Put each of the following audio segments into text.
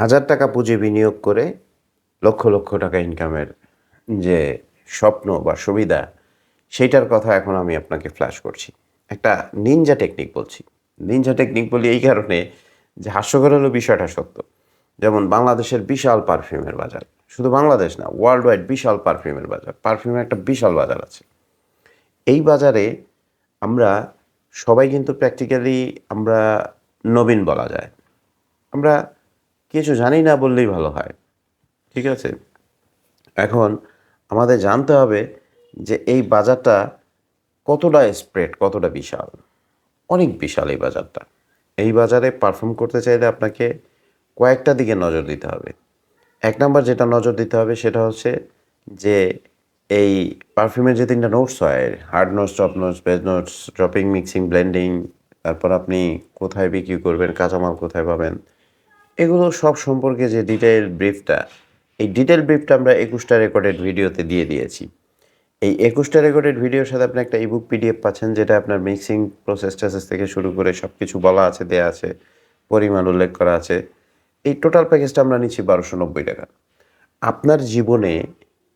হাজার টাকা পুঁজি বিনিয়োগ করে লক্ষ লক্ষ টাকা ইনকামের যে স্বপ্ন বা সুবিধা, সেইটার কথা এখন আমি আপনাকে ফ্ল্যাশ করছি। একটা নিনজা টেকনিক বলছি। নিনজা টেকনিক বলি এই কারণে যে হাস্যকর হলো বিষয়টা সত্য। যেমন বাংলাদেশের বিশাল পারফিউমের বাজার। শুধু বাংলাদেশ না ওয়ার্ল্ড ওয়াইড বিশাল পারফিউমের বাজার। পারফিউমের একটা বিশাল বাজার আছে। এই বাজারে আমরা সবাই কিন্তু প্র্যাকটিক্যালি আমরা নবীন বলা যায়। আমরা কিছু জানি না বললেই ভালো হয়। ঠিক আছে? এখন আমাদের জানতে হবে যে এই বাজারটা কতটা স্প্রেড কতটা বিশাল? অনেক বিশাল এই বাজারটা। এই বাজারে পারফর্ম করতে চাইলে আপনাকে কয়েকটা দিকে নজর দিতে হবে। এক নাম্বার যেটা নজর দিতে হবে সেটা হচ্ছে যে এই পারফিউমের যে তিনটা নোটস হয় hard notes top notes base notes dropping mixing blending তারপর আপনি কোথায় বিক্রি করবেন, কাঁচামাল কোথায় পাবেন এগুলো সব সম্পর্কে যে ডিটেল ব্রিফটা এই ডিটেল ব্রিফটা আমরা একুশটা রেকর্ডেড ভিডিওতে দিয়ে দিয়েছি। এই একুশটা রেকর্ডেড ভিডিওর সাথে আপনি একটা ইবুক পিডিএফ পাচ্ছেন, যেটা আপনার মিক্সিং প্রসেস টেসেস থেকে শুরু করে সব কিছু বলা আছে, দেয়া আছে, পরিমাণ উল্লেখ করা আছে। এই টোটাল প্যাকেজটা আমরা নিচ্ছি বারোশো নব্বই টাকা। আপনার জীবনে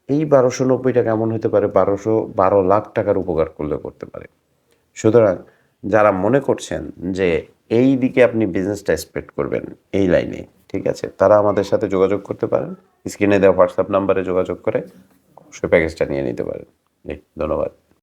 এই বারোশো নব্বই টাকা এমন হতে পারে বারোশো বারো লাখ টাকার উপকার করলে করতে পারে। সুতরাং যারা মনে করছেন যে এই দিকে আপনি বিজনেসটা এক্সপেক্ট করবেন, এই লাইনে ঠিক আছে? তারা আমাদের সাথে যোগাযোগ করতে পারেন। স্ক্রিনে দেওয়া হোয়াটসঅ্যাপ নাম্বারে যোগাযোগ করে, সে প্যাকেজটা নিয়ে নিতে পারেন। ধন্যবাদ।